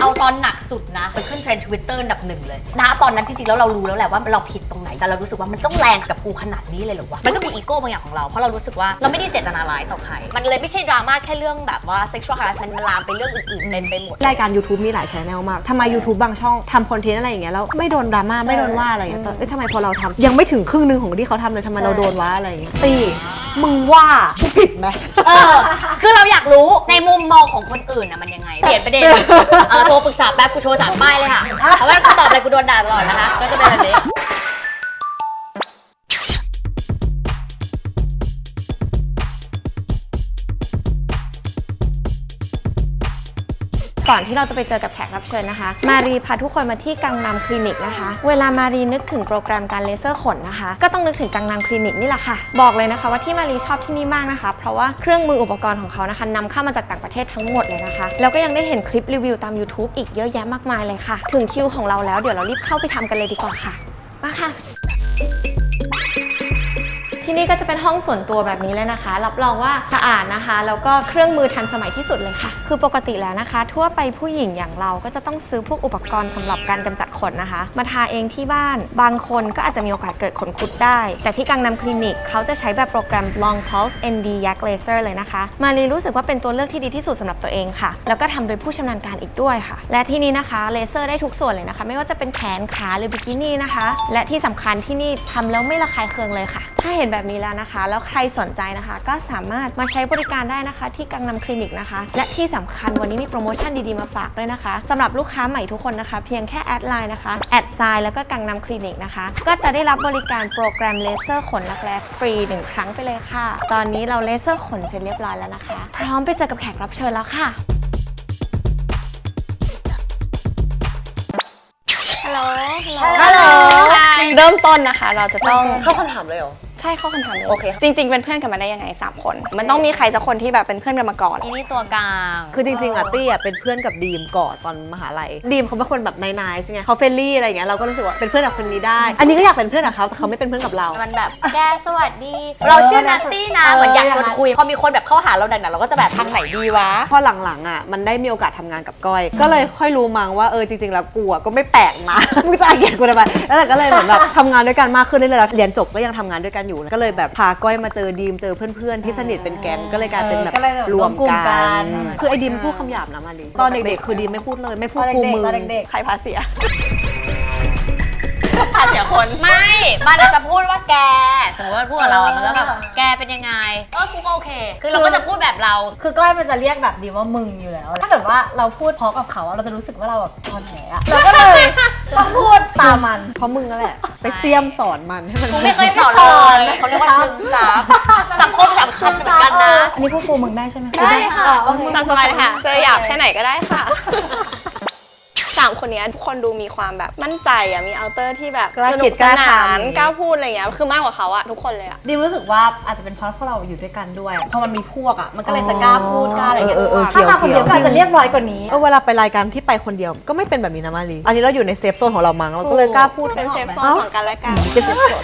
เอาตอนหนักสุดนะมันขึ้นเทรนด์ทวิตเตอร์ดับหนึ่งเลยนะตอนนั้นจริงๆ แล้วเรารู้แล้วแหละว่าเราผิดตรงไหน แต่เรารู้สึกว่ามันต้องแรงกับกูขนาดนี้เลยเหรอวะ มันก็มีอีโก้บางอย่างของเรา เพราะเรารู้สึกว่าเราไม่ได้เจตนาร้ายต่อใคร มันเลยไม่ใช่ดราม่าแค่เรื่องแบบว่า sexual harassment มันลามไปเรื่องอื่นๆเต็มไปหมด รายการ YouTube มีหลายชแนลมาก ทำไม YouTube บางช่องทำคอนเทนต์อะไรอย่างเงี้ยแล้วไม่โดนดราม่าไม่โดนว่าอะไรอย่างเงี้ยแต่เอ้ยทำไมพอเราทำยังไม่ถึงครึ่งหนึงของที่เขาทำเลยทำไมเราโดนว่าอะไรอย่างเงี้ยตี มึงว่ากูผิดไหม เออ คือเราอยากรู้ในมุมมองของคนอื่นนะมันยังไง เปลี่ยนประเด็น เออโทรปรึกษาแป๊บกูโชว์สามป้ายเลยค่ะ เพราะว่าคำตอบอะไรกูโดนด่าตลอดนะคะ ก็จะเป็นอันนี้ ก่อนที่เราจะไปเจอกับแขกรับเชิญนะคะ มารีพาทุกคนมาที่กังนำคลินิกนะคะ เวลามารีนึกถึงโปรแกรมการเลเซอร์ขนนะคะ ก็ต้องนึกถึงกังนำคลินิกนี่แหละค่ะ บอกเลยนะคะว่าที่มารีชอบที่นี่มากนะคะ เพราะว่าเครื่องมืออุปกรณ์ของเขานะคะนำเข้ามาจากต่างประเทศทั้งหมดเลยนะคะ แล้วก็ยังได้เห็นคลิปรีวิวตาม YouTube อีกเยอะแยะมากมายเลยค่ะ ถึงคิวของเราแล้วเดี๋ยวเรารีบเข้าไปทำกันเลยดีกว่าค่ะ มาค่ะ ที่นี่ก็จะเป็นห้องส่วนตัวแบบนี้เลยนะคะ รับรองว่าสะอาดนะคะ แล้วก็เครื่องมือทันสมัยที่สุดเลยค่ะ คือปกติแล้วนะคะ ทั่วไปผู้หญิงอย่างเราก็จะต้องซื้อพวกอุปกรณ์สำหรับการกำจัดขนนะคะ มาทาเองที่บ้าน บางคนก็อาจจะมีโอกาสเกิดขนคุดได้ แต่ที่กังนำคลินิกเขาจะใช้แบบโปรแกรม Long Pulse ND Yak Laser เลยนะคะ มารีรู้สึกว่าเป็นตัวเลือกที่ดีที่สุดสำหรับตัวเองค่ะ แล้วก็ทำโดยผู้ชำนาญการอีกด้วยค่ะ และที่นี่นะคะเลเซอร์ได้ทุกส่วนเลยนะคะ ไม่ว่าจะเป็นแขนขาหรือบิกินี่นะคะ และที่สำคัญที่นี่ทำแล้วไม่ระคายเคืองเลยค่ะ ถ้าเห็นแบบนี้แล้วนะคะ แล้วใครสนใจนะคะ ก็สามารถมาใช้บริการได้นะคะ ที่กังนำคลินิกนะคะ และที่สำคัญวันนี้มีโปรโมชั่นดีๆมาฝากด้วยนะคะสำหรับลูกค้าใหม่ทุกคนนะคะ เพียงแค่แอดไลน์นะคะแอดไซน์แล้วก็กังนำคลินิกนะคะ ก็จะได้รับบริการโปรแกรมเลเซอร์ขนรักแร้ฟรีหนึ่งครั้งไปเลยค่ะ ตอนนี้เราเลเซอร์ขนเสร็จเรียบร้อยแล้วนะคะ พร้อมไปเจอกับแขกรับเชิญแล้วค่ะฮัลโหล ฮัลโหล เริ่มต้นนะคะ เราจะต้องเข้าคำถามเลยเหรอใช่เข้าคำถามเลยโอเค จริง ๆ เป็นเพื่อนกันมาได้ยังไง 3 คน มันต้องมีใครสักคนที่แบบเป็นเพื่อนกันมาก่อน อีนี่ตัวกลางคือจริงๆอะตี้อะเป็นเพื่อนกับดีมก่อนตอนมหาลัยดีมเขาเป็นคนแบบนายๆใช่ไงเขาเฟรนลี่อะไรอย่างเงี้ยเราก็รู้สึกว่าเป็นเพื่อนกับคนนี้ได้ อันนี้ก็อยากเป็นเพื่อนกับเขาแต่เขาไม่เป็นเพื่อนกับเรา มันแบบแกสวัสดี เราชื่อนัตตี้นะเหมือนอยากชวนคุยพอมีคนแบบเข้าหาเราดังๆเราก็จะแบบทางไหนดีวะ พอหลังๆอะมันได้มีโอกาสทำงานกับก้อย ก็เลยค่อยรู้มั้งว่าเออจริงๆแล้วกูอะก็ไม่แปลกนะ มึงจะอาเกียดกูทำไมแล้วแต่ก็เลยเหมือนแบบทำงานด้วยกันมากขึ้นเรื่อยๆแล้วเรียนจบก็ยังทำงานด้วยกันอยู่ก็เลยแบบพาก้อยมาเจอดีมเจอเพื่อนๆที่สนิทเป็นแก๊งก็เลยกลายเป็นแบบก็เลยแบบรวมรวมกลุ่มกักันน คือไอ้ดีมพูดคำหยาบนะมาลีตอนเด็กๆคือดีมไม่พูดเลยไม่พูดกูมึงตอนเด็กใครพาเสียผ่านเสียคน ไม่ มันอาจจะพูดว่าแก สมมติว่าพูดกับเราอะมันก็แบบแกเป็นยังไง เออกูก็โอเค คือเราก็จะพูดแบบเราคือก้อยมันจะเรียกแบบดีว่ามึงอยู่แล้ว ถ้าเกิดว่าเราพูดเพราะกับเขาอะเราจะรู้สึกว่าเราแบบทอนแหอะเราก็เลย ต้องพูดตามมันเพราะมึงนั่นแหละ ไปเสียมสอนมันให้มันกูไม่เคยสอนเลยเขาเรียกว่าซึมซับสังคมสำคัญเหมือนกันนะ อันนี้พวกกูมึงได้ใช่ไหมได้ค่ะอ๋อโอเคตามสบายเลยค่ะ เจอหยาบแค่ไหนก็ได้ค่ะ สามคนเนี้ยทุกคนดูมีความแบบมั่นใจอะมีอัลเตอร์ที่แบบกล้าสคินุดกกสล้าทนานำกล้าพูดอะไรเงี้ยคือมากกว่าเขาอะทุกคนเลยอะดีมรู้สึกว่าอาจจะเป็นเพราะพวกเราอยู่ด้วยกันด้วยพอมันมีพวกอะมันก็เลยจะกล้าพูดกล้าอะไรอย่างเงี้ยเออเออเออถ้ามาคนเดียวเกี่ยวก็อาจจะเรียบร้อยกว่านี้ เออเวลาไปรายการที่ไปคนเดียวก็ไม่เป็นแบบนี้นะมารีอันนี้เราอยู่ในเซฟโซนของเรามั้งเราก็เลยกล้าพูด เป็นเซฟโซนอ้าของกันและกัน เป็นเซฟโซน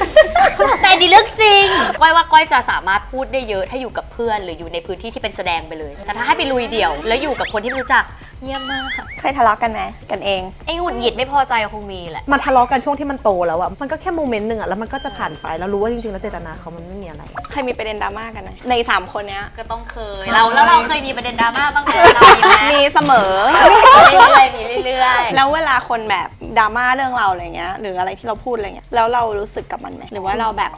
แต่ดีเรื่องจริง ก้อยว่าก้อยจะสามารถพูดได้เยอะถ้าอยู่กับเพื่อน หรืออยู่ในพื้นที่ที่เป็นแสดงไปเลย แต่ถ้าให้ไปลุยเดี่ยว แล้วอยู่กับคนที่ไม่รู้จักเยี่ยมมาก เคยทะเลาะกันไหมกันเอง ไอ้หงุดหงิดไม่พอใจคงมีแหละ มันทะเลาะกันช่วงที่มันโตแล้วอะมันก็แค่โมเมนต์หนึ่งอะแล้วมันก็จะผ่านไปแล้วรู้ว่าจริงๆแล้วเจตนาเขามันไม่มีอะไร เคยมีประเด็นดราม่ากันไหมในสามคนเนี้ย ก็ต้องเคย เราแล้วเราเคยมีประเด็นดราม่าบ้างไหมเรามีไหมมีเสมอ มีเรื่อยๆมีเรื่อยๆ แล้วเวลาคนแบบดราม่าเรื่องเราอะไรเงี้ย หรืออะไรที่เราพูดอะไรเงี้ย แล้วเรารู้สึกกับมันไหมหรือว่าเราแบบ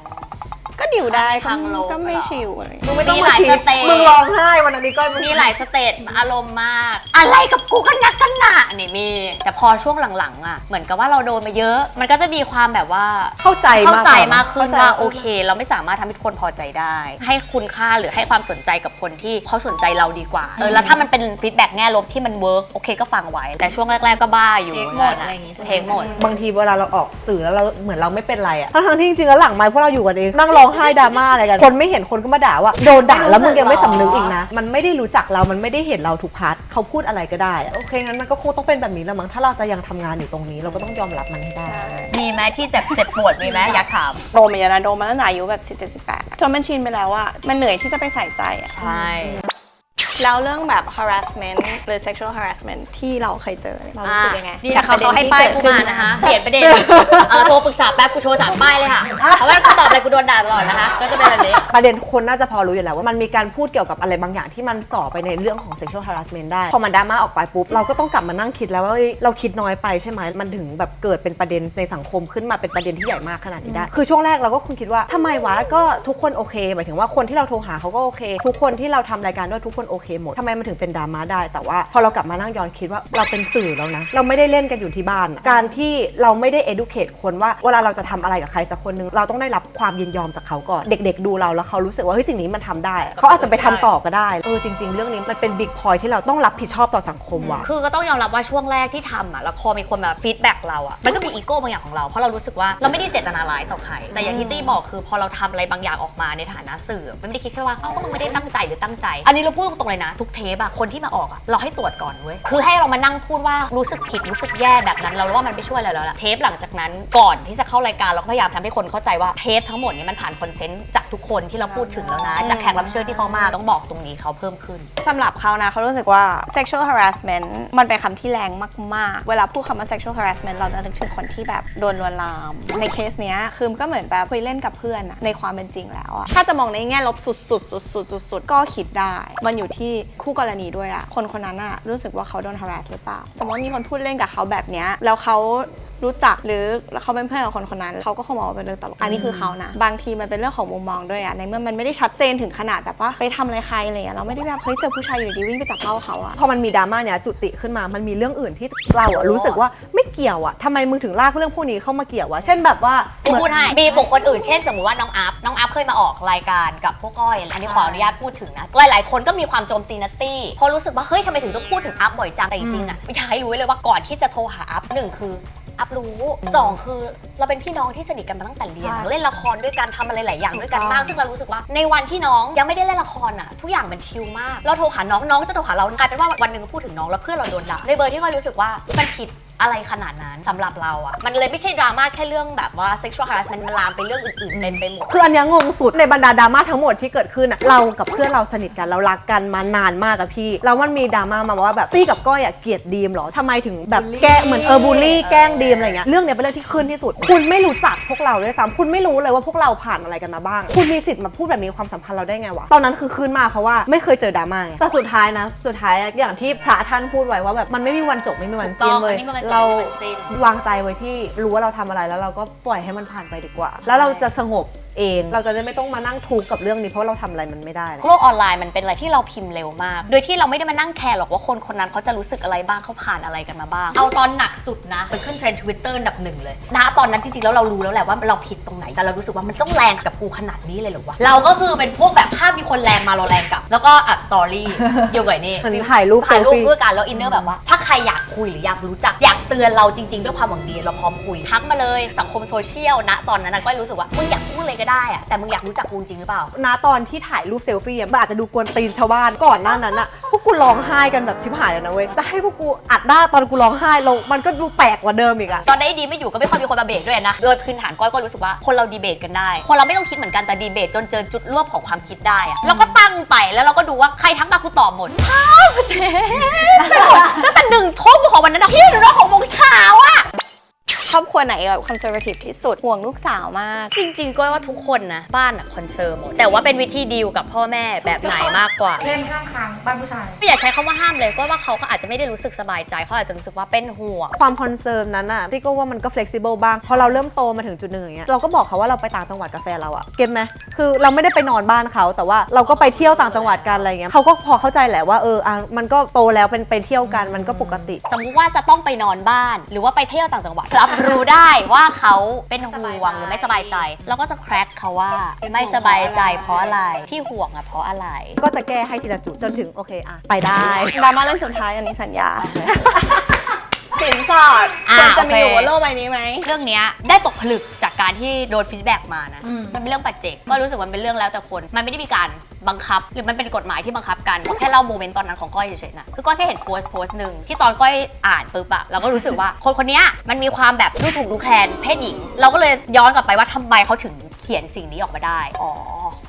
ก็ดิวได้ก็ทางลบก็ไม่เหรอชิวอะไรเงี้ยมึงไม่ต้องมีหลายคิดสเตจมึงร้องไห้วันนั้นนี้ก้อยงมีหลายสเตจอารมณ์มาก อะไรกับกูกันนักกันหนานี่มี แต่พอช่วงหลังๆอะ เหมือนกับว่าเราโดนมาเยอะ มันก็จะมีความแบบว่าเข้าใจเข้าใจกกว่มากขึ้นเข้ใจว่าโอเค เราไม่สามารถทำให้ทุกคนพอใจได้ ให้คุณค่าหรือให้ความสนใจกับคนที่เขาสนใจเราดีกว่าเออแล้วถ้ามันเป็นฟีดแบ็กแง่ลบที่มันเวิร์กโอเคก็ฟังไว้ แต่ช่วงแรก ๆก็บ้าอยู่เทคหมดอะไรอย่างงี้ใช่ไหมเทคหมดบางทีเวลาเราออกสื่อแล้วเราเหมือนเราไม่เป็นไรอะทั้งๆที่จริงๆแล้วหลังไมค์พวกเราอยู่กันเองนั่งร้องไห้ดราม่าอะไรกัน คนไม่เห็นคนก็มาด่าว่าโดนด่าแล้วมึงยังไม่สำนึกอีกนะ มันไม่ได้รู้จักเรา มันไม่ได้เห็นเราทุกพาร์ทเขาพูดอะไรก็ได้อะโอเคงั้นมันก็คงต้องเป็นแบบนี้แล้วมั้งถ้าเราจะยังทำงานอยู่ตรงนี้ เราก็ต้องยอมรับมันให้ได้ มีไหมที่แบบเจ็บปวดมีไหมอยากถาม โดนมาเยอะนะโดนมาตั้งแต่อายุแบบ17 18จนมันชินไปแล้วอะมันเหนื่อยที่จะไปใส่ใจอะ ใช่ แล้วเรื่องแบบ harassment หรือ sexual harassment ที่เราเคยเจอเนี่ยเรารู้สึกยังไงนี่นะเขาเขาให้ป้ายกูมานะคะ เปลี่ยนประเด็นเออโทรปรึกษาแป๊บกูโชว์สามป้ายเลยค่ะ เพราะว่ากูตอบอะไรกูโดนด่าตลอดนะคะ ก็จะเป็นอันนี้ ประเด็นคนน่าจะพอรู้อยู่แล้วว่ามันมีการพูดเกี่ยวกับอะไรบางอย่างที่มันส่อไปในเรื่องของ sexual harassment ได้ พอมันดราม่าออกไปปุ๊บ เราก็ต้องกลับมานั่งคิดแล้วว่าเอ้ยเราคิดน้อยไปใช่ไหมมันถึงแบบเกิดเป็นประเด็นในสังคมขึ้นมาเป็นประเด็นที่ใหญ่มากขนาดนี้ได้ คือช่วงแรกเราก็คงคิดว่าทำไมวะก็ทุกคนโอเคหมายถึงว่าคนที่เราโทรหาเขาก็โอเค ทุกคนที่เราทำรายการด้วยทุกคนโอเคหมดทำไมมันถึงเป็นดราม่าได้ แต่ว่าพอเรากลับมานั่งย้อนคิดว่าเราเป็นสื่อแล้วนะ เราไม่ได้เล่นกันอยู่ที่บ้านอะการที่เราไม่ได้ educate คนว่าเวลาเราจะทำอะไรกับใครสักคนหนึงเราต้องได้รับความยินยอมจากเขาก่อน เด็ก ๆ ดูเราแล้วเขารู้สึกว่าเฮ้ยสิ่งนี้มันทำได้ เขาอาจจะไปทำต่อก็ได้เออจริง ๆ เรื่องนี้มันเป็นบิ๊กพอยที่เราต้องรับผิดชอบต่อสังคมว่ะ คือก็ต้องยอมรับว่าช่วงแรกที่ทำอะแล้วพอมีคนมาฟีดแบ็กเราอะมันก็มีอีโก้บางอย่างของเรา เพราะเรารู้สึกว่าเราไม่ได้เจตนาร้ายต่อใคร แต่อย่างที่ตี้บอกคือพอเราทำอะไรบางอย่างออกมาในฐานะสื่อมันไม่ได้คิดแค่ว่าเอ้าก็มึงไม่ได้ตั้งใจหรือตั้งใจ อันนี้เราพูดตรงๆเลยนะ ทุกเทปอะคนที่มาออกอะเราให้ตรวจก่อนเว้ยคือให้เรามานั่งพูดว่ารู้สึกผิดรู้สึกแย่แบบนั้นเราว่ามันไม่ช่วยอะไรแล้วล่ะเทปหลังจากนั้นก่อนที่จะเข้ารายการเราก็พยายามทำให้คนเข้าใจว่าเทปทั้งหมดเนี้มันผ่านคอนเซนต์จากทุกคนที่เราพูดถึงแล้วนะจากแขกรับเชิญที่เขามาต้องบอกตรงนี้เขาเพิ่มขึ้น สำหรับเขานะเขารู้สึกว่า sexual harassment มันเป็นคำที่แรงมาก ๆ เวลาพูดคำว่า sexual harassment เราจะนึกถึงคนที่แบบโดนลวนลาม ในเคสเนี้ยคือมันก็เหมือนแบบคุยเล่นกับเพื่อนอะในความเป็นจริงแล้วอะถ้าจะมองในแง่ลบสุดๆสุดๆสุดๆก็คิดได้ มันอยู่ที่คู่กรณีด้วยอะคนคนนั้นอะรู้สึกว่าเขาโดน harass หรือเปล่า สมมติว่ามีคนพูดเล่นกับเขาแบบเนี้ยแล้วเขารู้จักหรือเขาเป็นเพื่อนกับคนคนนั้นเขาก็คงมองว่าเป็นเรื่องตลกอันนี้คือเขานะ บางทีมันเป็นเรื่องของมุมมองด้วยอะในเมื่อมันไม่ได้ชัดเจนถึงขนาดแบบว่าไปทำอะไรใครอะไรอะเราไม่ได้แบบเฮ้ยเจอผู้ชายอยู่ดีวิ่งไปจับเป้าเขาอะพอมันมีดราม่าเนี่ยจุติขึ้นมา มันมีเรื่องอื่นที่เราอะรู้สึกว่าไม่ เกี่ยวอะทำไมมึงถึงลากเรื่องพวกนี้เข้ามาเกี่ยววะเช่นแบบว่ากูพูดให้มีบุคคลอื่นเช่นสมมติว่าน้องอัพน้องอัพเคยมาออกรายการกับพวกก้อยอันนี้ขออนุญาตพูดถึงนะหลายๆคนก็มีความโจมตีนัตตี้เพราะรู้สึกว่าเฮ้ยทำไมถึงต้องพูดถึงอัพบ่อยจังแต่จริงๆอะอยากให้รู้ไว้เลยว่าก่อนที่จะโทรหาอัพหนึ่งคืออัพรู้สองคือเราเป็นพี่น้องที่สนิทกันมาตั้งแต่เรียนใช่เล่นละครด้วยกันทำอะไรหลายอย่างด้วยกันถูกต้องมาก ซึ่งเรารู้สึกว่าในวันที่น้องยังไม่ได้เล่นละครอะ ทุกอย่างมันชิลมาก เราโทรหาน้องน้องจะโทรหาเรากลายเป็นว่าวันหนึ่งพูดถึงน้องแล้วเพื่อนเราโดนด่าในเบอร์ที่ก้อยรู้สึกว่ามันผิด อะไรขนาดนั้นสำหรับเราอะมันเลยไม่ใช่ดราม่าแค่เรื่องแบบว่า sexual harassment มันลามไปเรื่องอื่นๆเต็มไปหมด คืออันเนี้ยงงสุดในบรรดาดราม่าทั้งหมดที่เกิดขึ้นอะเรากับเพื่อนเราสนิทกันเรารักกันมานานมากอะพี่แล้วมันมีดราม่ามาว่าแบบตี้กับก้อยอะเกลียดดีมเหรอทำไมถึงแบบแกล้งเหมือนเออบูลลี่แกล้งดีมอะไรเงี้ยเรื่องเนี้ยเป็นเรื่องที่ขึ้นที่สุด คุณไม่รู้จักพวกเราด้วยซ้ำคุณไม่รู้เลยว่าพวกเราผ่านอะไรกันมาบ้าง คุณมีสิทธิ์มาพูดแบบนี้ความสัมพันธ์เราได้ไงวะตอนนั้นคือขึ้นมากเพราะว่าไม่เคยเจอดราม่าไงแต่สุดท้ายนะสุดท้ายอย่างที่พระท่านพูดไว้ว่าแบบมันไม่มีวันจบไม่มีวันสิ้นถูกต้องเลยอันนี้มันเป็นจบเราไม่มีวันสิ้น วางใจไว้ที่รู้ว่าเราทำอะไรแล้วเราก็ปล่อยให้มันผ่านไปดีกว่า แล้วเราจะสงบ เอง เราจะได้ไม่ต้องมานั่งทุกข์กับเรื่องนี้เพราะเราทำอะไรมันไม่ได้เลยโลกออนไลน์มันเป็นอะไรที่เราพิมพ์เร็วมาก โดยที่เราไม่ได้มานั่งแคร์หรอกว่าคนคนนั้นเขาจะรู้สึกอะไรบ้างเขาผ่านอะไรกันมาบ้าง เอาตอนหนักสุดนะมันขึ้นเทรนด์ทวิตเตอร์อันดับหนึ่งเลยนะตอนนั้นจริงๆแล้วเรารู้แล้วแหละว่าเราผิดตรงไหน แต่เรารู้สึกว่ามันต้องแรงกับกูขนาดนี้เลยเหรอวะ เราก็คือเป็นพวกแบบภาพมีคนแรงมาเราแรงกลับ แล้วก็อัดสตอรี่ เดียวกับไอ้นี่เหมือนถ่ายรูปถ่ายรูปเซลฟี่เพื่อการแล้วอินเนอร์แบบว่า ถ้าใครอยากคุยหรืออยากรู้จัก อยากเตือนเราจริงๆ ด้วยความหวังดีเราพร้อมคุยทักมาเลยสังคมโซเชียลนะตอนนั้นนะก็รู้สึกว่ามึงอยากพูด อะไรก็ได้อะแต่มึงอยากรู้จักกูจริงหรือเปล่าณตอนที่ถ่ายรูปเซลฟี่อะมันอาจจะดูกวนตีนชาวบ้านก่อนหน้านั้นอะพวกกูร้องไห้กันแบบชิบหายเลยนะเว้ยจะให้พวกกูอัดหน้าตอนกูร้องไห้เรามันก็ดูแปลกกว่าเดิมอีกอะตอนนี้ดีไม่อยู่ก็ไม่ค่อยมีคนมาเบรกด้วยนะ โดยพื้นฐานก้อยก็รู้สึกว่าคนเราดีเบตกันได้ คนเราไม่ต้องคิดเหมือนกันแต่ดีเบตจนเจอจุดร่วมของความคิดได้อะแล้วก็ตั้งไปแล้วเราก็ดูว่าใครทักมากูตอบหมดท้าวเทตั้งแต่หนึ่งทุ่มของวันนั้นนะพี่หรือว่าของโมงเช้าอะค รอบครัวไหนแบบคอนเซอร์วทีฟที่สุดห่วงลูกสาวมาก จริงๆก้อยว่าทุกคนนะ บ้านอะคอนเซิร์มหมด แต่ว่าเป็นวิธีดีลกับพ่อแม่แบบไหนมากกว่า เล่นข้างคางบ้านผู้ชาย ไม่อยากใช้คำว่าห้ามเลยก็ว่าเขาก็อาจจะไม่ได้รู้สึกสบายใจเขาอาจจะรู้สึกว่าเป็นห่วง ความคอนเซิร์นนั้นอะที่ก็ว่ามันก็ flexible บ้าง พอเราเริ่มโตมาถึงจุดหนึ่งอย่างเงี้ยเราก็บอกเขาว่าเราไปต่างจังหวัดกับแฟนเราอะเก็ตไหมคือเราไม่ได้ไปนอนบ้านเขา แต่ว่าเราก็ไปเที่ยวต่างจังหวัดกันอะไรเงี้ยเขาก็พอเข้าใจแหละว่าเอออะมันก็โตแล้วเป็นไปเที่ยวกันมันก็ปกติ สมมุติว่าจะต้องไปนอนบ้าน หรือว่าไปเที่ยวต่างจังหวัดรับรู้ได้ว่าเขาเป็นห่วงหรือไม่สบายใจ แล้วก็จะแคร็กเขาว่าไม่สบายใจเพราะอะไรที่ห่วงอะเพราะอะไร ก็จะแก้ให้ทีละจุดจนถึงโอเคอะไปได้ดราม่าเรื่องสุดท้ายอันนี้สัญญา สินสอดอ่าควรจะมีอยู่โอเคบนโลกใบนี้ไหม เรื่องเนี้ยได้ตกผลึกจากการที่โดนฟีดแบ็กมานะอืม มันเป็นเรื่องปัจเจกก็รู้สึกว่ามันเป็นเรื่องแล้วแต่คน มันไม่ได้มีการบังคับ หรือมันเป็นกฎหมายที่บังคับกันแค่เล่าโมเมนต์ตอนนั้นของก้อยเฉยๆนะคือก้อยแค่เห็นโพสต์โพสต์หนึ่งที่ตอนก้อยอ่านปุ๊บอะเราก็รู้สึกว่า คนคนเนี้ยมันมีความแบบดูถูกดูแคลนเพศหญิง เราก็เลยย้อนกลับไปว่าทำไมเขาถึงเขียนสิ่งนี้ออกมาได้ อ๋อ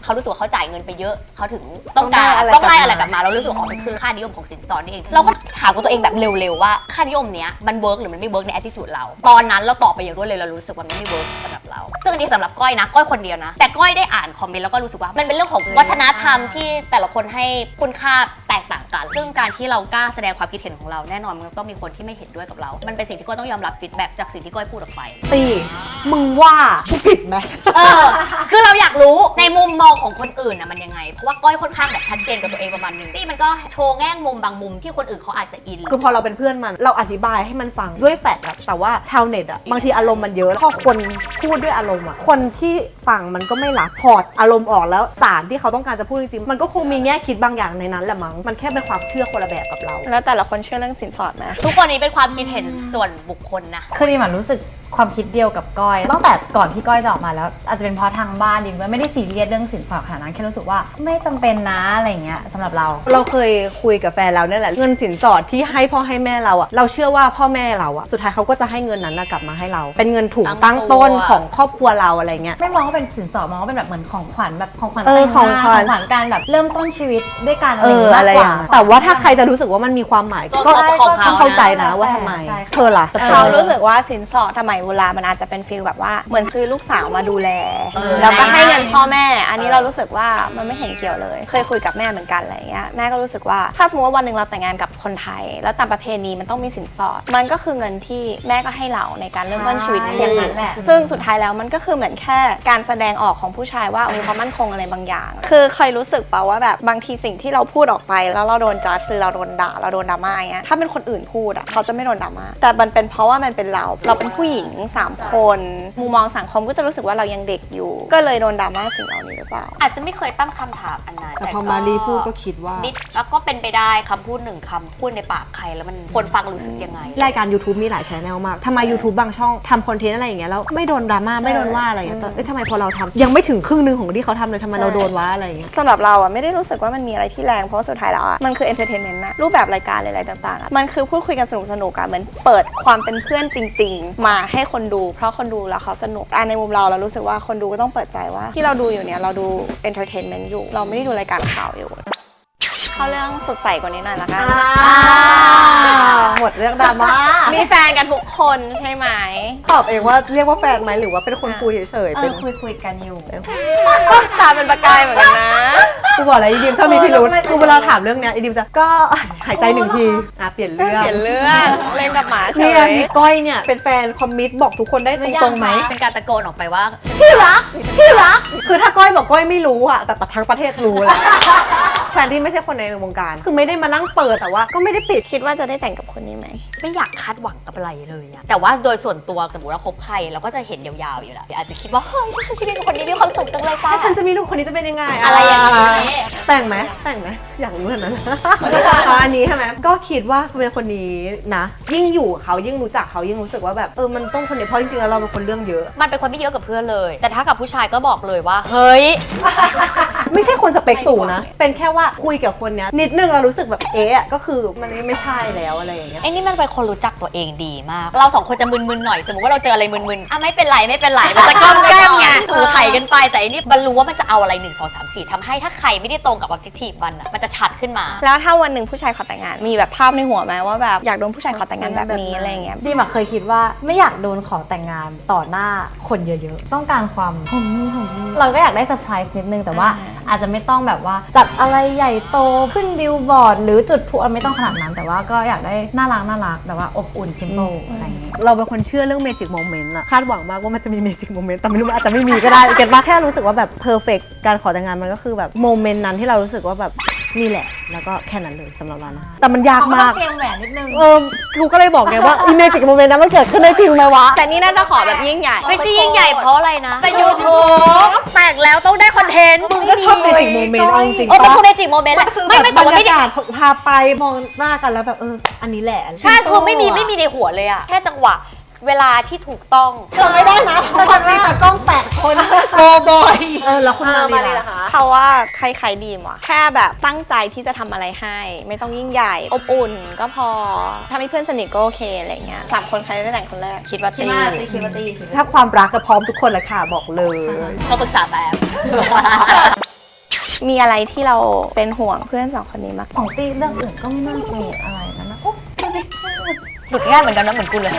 เขารู้สึกว่าเขาจ่ายเงินไปเยอะเขาถึงต้องการต้ต้อองงได้ได้อะอะไรไรกกลัลับบมามาเรารู้สึกว่าอ๋อมันคือค่านิยมของสินสอดนี่เองเราก็ถามกับตัวเองแบบเร็วๆว่าค่านิยมเนี้ยมันเวิร์กหรือมันไม่เวิร์กใน attitude เรา ตอนนั้นเราตอบไปอย่างรวดเร็วเรารู้สึกว่ามันไม่เวิร์กสำหรับเรา ซึ่งอันนี้สำหรับก้อยนะก้อยคนเดียวนะ แต่ก้อยได้อ่านคอมเมนต์แล้วก็รู้สึกว่ามันเป็นเรื่องของวัฒนธรรมที่แต่ละคนให้คุณค่าแตกต่างกัน ซึ่งการที่เรากล้าแสดงความคิดเห็นของเราแน่นอนมันก็ต้องมีคนที่ไม่เห็นด้วยกับเรา มันเป็นสิ่งที่ก้อยต้องยอมรับฟีดแบ็กจากสิ่งที่ก้อยพูดออกไป ตีมึงว่ากูผิดไหมเออ คือเราอยากรู้ในมุมมองของคนอื่นนะมันยังไง เพราะว่าก้อยค่อนข้างแบบชัดเจนกับตัวเองประมาณหนึงที่มันก็โชว์แง่มุมบางมุมที่คนอื่นเขาอาจจะอิน คือพอเราเป็นเพื่อนมันเราอธิบายให้มันฟังด้วยแฟกต์อะแต่ว่าชาวเน็ตอะบางทีอารมณ์มันเยอะพอคนพูดด้วยอารมณ์อะคนที่ฟังมันก็ไม่รับพอร์ตอารมณ์ออกแล้วสารที่เขาต้องการจะพูดจริงๆมันก็คงมีแง่คิดบางอย่างในนั้นแหละมั้งมันแค่เป็นความเชื่อคนละแบบกับเรา แล้วแต่ละคนเชื่อเรื่องสินสอดไหมทุกคนนี้เป็นความคิดเห็นส่วนบุคคลนะ คือดิมันรู้สึกความคิดเดียวกับก้อยตั้งแต่ก่อนที่ก้อยจะออกมาแล้ว อาจจะเป็นเพราะทางบ้านดิมไม่ได้ซีเรียสเรื่องสินสอดขนาดนั้นแค่รู้สึกว่าไม่จำเป็นนะอะไรเงี้ยสำหรับเรา เราเคยคุยกับแฟนเราเนี่ยแหละเงินสินสอดที่ให้พ่อให้แม่เราอะเราเชื่อว่าพ่อแม่เราอะสุดท้ายเขาก็จะให้เงินนั้นน่ะกลับมาให้เรา เป็นเงินถุงตั้ตั้งงตัวต้นของครอบครัวเราอะไรเงี้ยไม่มองว่าเป็นสินสอดมองว่าเป็นแบบเหมือนของขวัญแบบของขวัญเออแต่งของงานขวัญของขวัญการแบบเริ่มต้นชีวิตด้วยกันอะเอไรอย่างอเงี้ยอะไรมากอกย่างว่าเงี้ยแต่ว่าถ้าใครจะรู้สึกว่ามันมีความหมายก็ของเขาต้องเข้าใจนะว่าทำไมใช่ค่ะเธอล่ะจะเป็นเรารู้สึกว่าสินสอดสมัยโบราณมันอาจจะเป็นฟีลแบบว่าเหมือนซื้อลูกสาวมาดูแล เออ แล้วก็ให้เงินได้พ่อแม่ อันนี้เรารู้สึกว่ามันไม่เห็นเกี่ยวเลย เคยคุยกับแม่เหมือนกันอะไรเงี้ยแม่ก็รู้สึกว่าถ้าสมมติว่าวันหนึ่งเราแต่งงานกับคนไทย แล้วตามประเพณีมันต้องมีสินสอด มันก็คือเงินที่แม่ก็ให้เราในการเริ่มต้นชีวิตใช่คู่ อย่างนั้นแหละ ซึ่งสุดท้ายแล้วมันก็คือเหมือนแค่การแสดงออกของผู้ชายว่ามีความมั่นคงอะไรบางอย่าง คือเคยรู้สึกเปล่าว่าแบบบางทีสิ่งที่เราพูดออกไป แล้วเราโดนจัดหรือเราโดนด่าเราโดนดราม่าอย่างเงี้ยถ้าเป็นคนอื่นพูดอะเขาจะไม่โดนดราม่าแต่มันเป็นเพราะว่ามันเป็นเรา เราเป็นผู้หญิงสามคน มุมมองสังคมก็จะรู้สึกว่าเรายังเด็กอยู่ ก็เลยโดนดราม่าสิ่งเหล่านี้หรือเปล่า อาจจะไม่เคยตั้งคำถามอันนั้นแต่พอมารีพูดก็คิดว่านิดแล้วก็เป็นไปได้คำพูดหนึ่งคำพูดในปากใครแล้วมันคนฟังรู้สึกยังไง รายการ YouTube มีหลายชแนลมากทำไม YouTube บางช่องทำคอนเทนต์อะไรอย่างเงี้ยแล้วไม่โดนดราม่าไม่โดนว่าอะไรอย่างเงี้ยแต่เอ้ยทำไมพอเราทำยังไม่ถึงครึ่งหนึงของที่เขาทำเลยทำไมเราโดนว่าอะไรอย่างเงี้ย สำหรับเราอะไม่ได้รู้สึกว่ามันมีอะไรที่แรง เพราะว่าสุดท้ายแล้วอะมันคือเอนเตอร์เทนเมนต์นะรูปแบบรายการอะไรต่างๆอะมันคือพูดคุยกันสนุกสนุกๆอะเหมือนเปิดความเป็นเพื่อนจริง ๆ มาให้คนดู เพราะคนดูแล้วเขาสนุกอะในมุมเราเรารู้สึกว่าคนดูก็ต้องเปิดใจว่า ที่เราดูอยู่เนี่ยเราดูเอนเตอร์เทนเมนต์อยู่ เราไม่ได้ดูรายการข่าวอยู่ เข้าเรื่องสดใสกว่านี้หน่อยละกันหมดเรื่องดราม่ามีแฟนกันทุกคนใช่ไหมตอบเองว่าเรียกว่าแฟนไหมหรือว่าเป็นคนคุยเฉยๆเอเป็อนคุยคุยๆกันอยู่ตาเป็นประกายเหมือนกันนะกูบอกอะไรอีดิมชอบมีพิรุษเออกูเวลาถามเรื่องเนี้ยอีดิมจะก็หายใจหนึ่งทีอะเปลี่ยนเรื่องเปลี่ยนเรื่องเล่นกับหมาเฉเนี่ยยก้อยเนี่ยเป็นแฟนคอมมิตบอกทุกคนได้ตรงๆไหมเป็นการตะโกนออกไปว่าชื่อรักชื่อรักคือถ้าก้อยบอกก้อยไม่รู้อะแต่ทั้งประเทศรู้แล้ว แฟนที่ไม่ใช่คนในวงการ คือไม่ได้มานั่งเปิดแต่ว่า ก็ไม่ได้ปิด คิดว่าจะได้แต่งกับคนนี้ไหม ไม่อยากคาดหวังกับอะไรเลยอะแต่ว่าโดยส่วนตัวสมมติว่าคบใครเราก็จะเห็นยาวๆอยู่แล้วอาจจะคิดว่าเฮ้ยฉันชีวิตคนนี้มีความสุขจังเลยจ้าถ้าฉันจะมีลูกคนนี้จะเป็นยังไงอะไรอย่างนี้แต่งไหมแต่งไหมอยากรู้ขนาดนั้นอ๋ออันนี้ใช่ไหมก็คิดว่าเป็นคนนี้นะ ยิ่งอยู่กับเขายิ่งรู้จักเขายิ่งรู้สึกว่าแบบเออมันต้องคนนี้เพราะจริงๆแล้วเราเป็นคนเรื่องเยอะ มันเป็นคนไม่เยอะกับเพื่อนเลย แต่ถ้ากับผู้ชายก็บอกเลยว่า เฮ้ย ไม่ใช่คนสเปคสูงนะ เป็นแค่ว่าคุยกับคนเนี้ยนิดนึงเรารู้สึกแบบเอ๊ะก็คือมันไม่ใช่แล้วอะไรอย่างเงี้ย ไอ้นี่มันเป็นคนรู้จักตัวเองดีมาก เราสองคนจะมึนๆหน่อย สมมติว่าเราเจออะไรมึนๆ อะไม่เป็นไรไม่เป็นไร มันจะก้มแก้มไงถูไถกันไปแต่อันนี้มันรู้ว่ามันจะเอาอะไร 1 2 3 4ทำให้ถ้าใครไม่ได้ตรงกับ objective มันอะมันจะชัดขึ้นมา แล้วถ้าวันหนึ่งผู้ชายขอแต่งงาน มีแบบภาพในหัวไหมว่าแบบอยากโดนผู้ชายขอแต่งงานแบบนี้อะไรอย่างเงี้ย ดีมาเคยคิดว่าไม่อยากโดนขอแต่งงานต่อหน้าคนเยอะๆ ต้องการความโฮมมี่โฮมมี่เราก็อยากได้เซอร์ไพรส์นิดนึงแต่ว่าอ่าอาจจะไม่ต้องแบบว่าจัดอะไรใหญ่โตขึ้นบิลบอร์ดหรือจุดพลุไม่ต้องขนาดนั้น แต่ว่าก็อยากได้น่ารักน่ารักแบบว่าอบอุ่นซิม p ปอะไรอย่างเงี้ยเราเป็นคนเชื่อเรื่องเมจิกโมเมนต์อะคาดหวังมากว่ามันจะมีเมจิกโมเมนต์แต่ไม่รู้มันอาจจะไม่มีก็ได้เก็ตปะแค่รู้สึกว่าแบบเพอร์เฟกการขอแต่งงานมันก็คือแบบโมเมนต์นั้นที่เรารู้สึกว่าแบบ นี่แหละ แล้วก็แค่นั้นเลยสำหรับเรานะแต่มันยากมาก เตรียมแหวนนิดนึง เออกูก็เลยบอกไงว่าอีเมจิกโมเมนต์นั้นมันเกิดขึ้นได้จริงไหมวะ แต่นี่น่าจะขอแบบยิ่งใหญ่ ไม่ใช่ยิ่งใหญ่เพราะอะไรนะ เป็น YouTube แต่งแล้วต้องได้คอนเทนต์ มึงก็ชอบเมจิกโมเมนต์เอาจริงๆโอ้เป็นปะคุณเมจิกโมเมนต์แหละ ไม่ไม่แต่ว่าบรไม่รได้ยากาศพาไปมองหน้ากันแล้วแบบเอออันนี้แหละใช่คือไม่มีไม่มีในหัวเลยอะแค่จังหวะ เวลาที่ถูกต้องเธอไม่ได้นะเพราะฉันมีแต่กล้องแปดคนโกบอยเออแล้วคุณมาลีล่ะเพราะว่าใครๆดีมว่ะแค่แบบตั้งใจที่จะทำอะไรให้ ไม่ต้องยิ่งใหญ่อบอุ่นก็พอ ถ้ามีเพื่อนสนิทก็โอเคอะไรเงี้ยสามคนใครได้แต่งคนแรกคิดว่าคิดตีว่าตีคิดว่าตีคิดว่าถ้าความรักก็พร้อมทุกคนแหละค่ะบอกเลยเขาปรึกษาแบบ มีอะไรที่เราเป็นห่วงเพื่อนสองคนนี้มาก ของตีเรื่องอื่นก็ไม่น่าจะมีอะไรนะนะโอ๊ะ หลุดง่ายเหมือนกันนะเหมือนกูเลย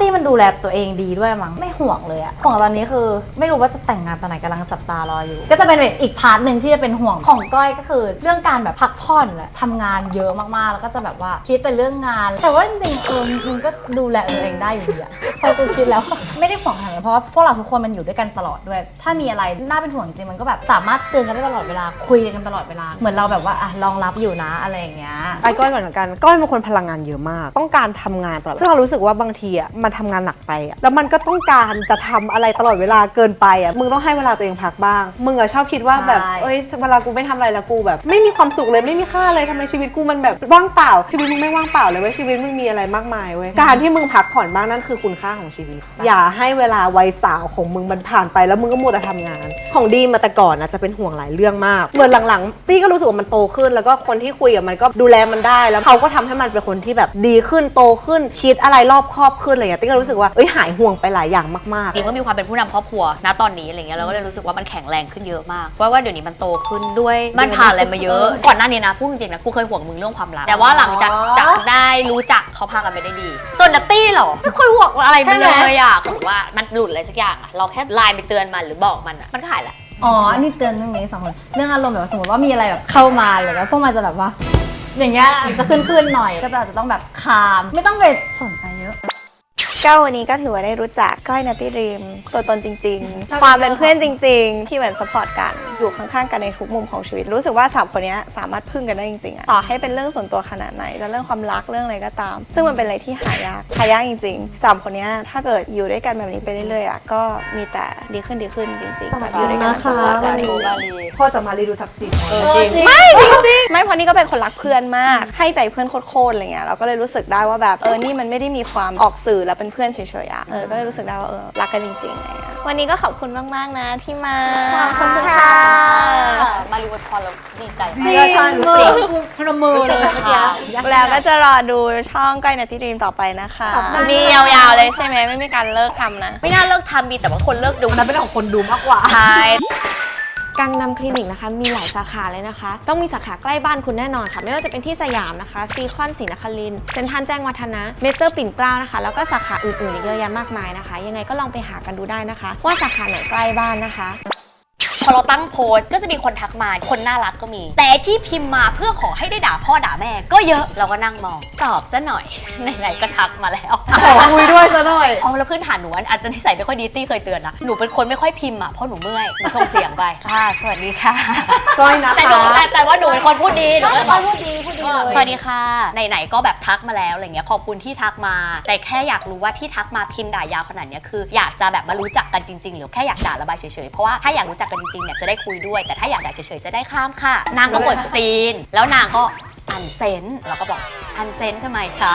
ตีมันดูแลตัวเองดีด้วยมั้งไม่ห่วงเลยอะห่วงตอนนี้คือ ไม่รู้ว่าจะแต่งงานตอนไหนกำลังจับตารออยู่ ก็จะเป็นแบบอีกพาร์ทหนึ่งที่จะเป็นห่วงของก้อยก็คือ เรื่องการแบบพักผ่อนแหละทำงานเยอะมากๆ แล้วก็จะแบบว่าคิดแต่เรื่องงาน แต่ว่าจริงๆเออมึงก็ดูแลตัวเองได้อยู่ดีอะพอกูคิดแล้ว ไม่ได้ห่วงขนาดนั้นเพราะว่าพวกเราทุกคนมันอยู่ด้วยกันตลอดด้วย ถ้ามีอะไรน่าเป็นห่วงจริงมันก็แบบสามารถเตือนกันได้ตลอดเวลาคุยกันตลอดเวลาเหมือนเราแบบว่าอะรองรับอยู่นะอะไรอย่างเงี้ย ไปก้อยก่อนเหมือนกัน ก้อยเป็นคนพลังงานเยอะมาก ต้องการทำงานตลอดซึ่งเรารู้สึกว่าบางทีอะมันทำงานหนักไปอะแล้วมันก็ต้องการจะทำอะไรตลอดเวลาเกินไปอะมึงต้องให้เวลาตัวเองพักบ้าง มึงอะชอบคิดว่าแบบใช่เอ้ยเวลากูไม่ทำอะไรแล้วกูแบบ ไม่มีความสุขเลยไม่มีค่าเลยทำไมชีวิตกูมันแบบว่างเปล่าชีวิตมึงไม่ว่างเปล่าเลยเว้ยชีวิตมึงมีอะไรมากมายเว้ยการที่มึงพักผ่อนบ้างนั่นคือคุณค่าของชีวิต อย่าให้เวลาวัยสาวของมึงมันผ่านไปแล้วมึงก็มัวแต่ทำงาน ของดีมาแต่ก่อนนะจะเป็นห่วงหลายเรื่องมากเหมือนหลังๆตี้ก็รู้สึกว่ามันโตขึ้น แล้วก็คนที่คุยกับมันก็ดูแลมันได้แล้วเขาก็ทำให้มันเป็นคนที่แบบดีขึ้นโตขึ้นคิดอะไรรอบครอบขึ้นอะไรอย่างเงี้ยตี้ก็รู้สึกว่าเอ้ยหายห่วงไปหลายอย่างมากๆดีมก็มีความเป็นผู้นำครอบครัวณตอนนี้อะไรเงี้ยเราก็เลยรู้สึกว่ามันแข็งแรงขึ้นเยอะมากว่าว่าเดี๋ยวนี้มันโตขึ้นด้วยมันผ่านอะไรมาเยอะ ก่อนหน้านี้นะพูดจริงๆนะกูเคยห่วงมึงเรื่องความรักแต่ว่าหลังจากอ๋อจากได้รู้จักเขาพากันไปได้ดี ส่วนนัตตี้เหรอไม่เคยห่วงอะไรมันเลยอะผมว่ามันหลุดอะไรสักอย่างอะเราแค่ไลน์ไปเตือนมันหรือบอกมันอะมันก็หายแหละ อ๋ออันนี้เตือนเรื่องนี้สองคน เรื่องอารมณ์แบบว่าสมมติว่ามีอะไรแบบเข้ามาอะไรเงี้ยพวกมันจะแบบว่า อย่างเงี้ยจะขึ้นขึ้นๆหน่อยก็จะอาจจะต้องแบบคาม ไม่ต้องไปสนใจเยอะ ก็วันนี้ก็ถือว่าได้รู้จักก้อยนัตตี้ดีมตัวตนจริง ๆ ความเป็นเพื่อนจริง ๆ ที่เหมือนสปอร์ตกัน อยู่ข้างๆกันในทุกมุมของชีวิต รู้สึกว่าสามคนเนี้ยสามารถพึ่งกันได้จริงๆอะต่อให้เป็นเรื่องส่วนตัวขนาดไหนจะเรื่องความรักเรื่องอะไรก็ตาม ซึ่งมันเป็นอะไรที่หายากหายากจริงๆสามคนเนี้ยถ้าเกิดอยู่ด้วยกันแบบนี้ไปเรื่อยๆอะก็มีแต่ดีขึ้นดีขึ้นจริงๆแบบอยู่ด้วยกันนะคะสาธุบาลีพ่อจะมารีดูศักดิ์ศรีเออจริงไม่จริงๆไม่เพราะนี่ก็เป็นคนรักเพื่อนมาก ให้ใจเพื่อนโคตรๆอะไรเงี้ยเราก็เลยรู้สึกได้ว่าแบบเออนี่มันไม่ได้มีความออกสื่อแล้วเป็นเพื่อนเฉยๆอะเออก็เลยรู้สึกได้ว่าเออรักกันจริงๆอะไรเงี้ยวันนี้ก็ขอบคุณมากๆนะที่มาขอบคุณค่ะมารีอวยพรเราดีใจจริงมากรู้สึกกูพนมมือรู้เลสึยกเมื่อกี้ค่ะแล้วก็จะรอดูช่องก้อยนัตตี้ดีมต่อไปนะคะขอบคุณมียาวๆเลยใช่ไหมไม่มีการเลิกทำนะ ไม่น่าเลิกทำมีแต่ว่าคนเลิกดูมันเป็นเรื่องของคนดูมากกว่าใช่ กังนำคลินิกนะคะมีหลายสาขาเลยนะคะ ต้องมีสาขาใกล้บ้านคุณแน่นอนค่ะ ไม่ว่าจะเป็นที่สยามนะคะซีคอนศรีนครินเซ็นทรัลแจ้งวัฒนะเมเจอร์ปิ่นเกล้านะคะแล้วก็สาขาอื่นๆอีกเยอะแยะมากมายนะคะ ยังไงก็ลองไปหากันดูได้นะคะ ว่าสาขาไหนใกล้บ้านนะคะ พอเราตั้งโพสต์ก็จะมีคนทักมาคนน่ารักก็มี แต่ที่พิมพ์มาเพื่อขอให้ได้ด่าพ่อด่าแม่ ก็เยอะเราก็นั่งมองตอบซะหน่อยไหนๆก็ทักมาแล้วขอคุยด้วยซะหน่อยเอาแล้วพื้นฐานหนูอาจจะนิสัยไม่ค่อยดีตี้เคยเตือนนะหนูเป็นคนไม่ค่อยพิมพ์อะเพราะหนูเมื่อยหนูส่งเสียงไปค่ะสวัสดีค่ะก้อยนะแต่หนูคะแต่แต่ว่าหนูเป็นคนพูดดีหนูก็ตอนพูดดีพูดดีเลยสวัสดีค่ะไหนๆก็แบบทักมาแล้วอะไรเงี้ยขอบคุณที่ทักมา แต่แค่อยากรู้ว่าที่ทักมาพิมพ์ด่ายาวขนาดเนี้ยคือ อยากจะแบบมารู้จักกันจริง ๆ หรือแค่อยากด่าระบายเฉยๆเพราะว่าถ้าอยากรู้จักกันจริงๆเนี่ยจะได้คุยด้วย แต่ถ้าอยากด่าเฉยๆจะได้ข้ามค่ะ นางก็กดซีน แล้วนางก็อันเซนเราก็บอกอันเซนทำไมคะ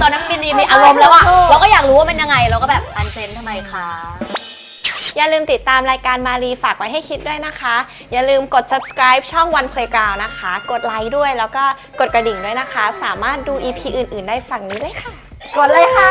ตอนนั้นมินมีมีอารมณ์แล้วอะเราก็อยากรู้ว่ามันยังไง เราก็แบบอันเซนทำไมคะ อย่าลืมติดตามรายการมารีฝากไว้ให้คิดด้วยนะคะ อย่าลืมกด subscribe ช่อง One Playground นะคะ กดไลค์ด้วยแล้วก็กดกระดิ่งด้วยนะคะ สามารถดู EP อื่น ๆ ได้ฝั่งนี้เลยค่ะ กดเลยค่ะ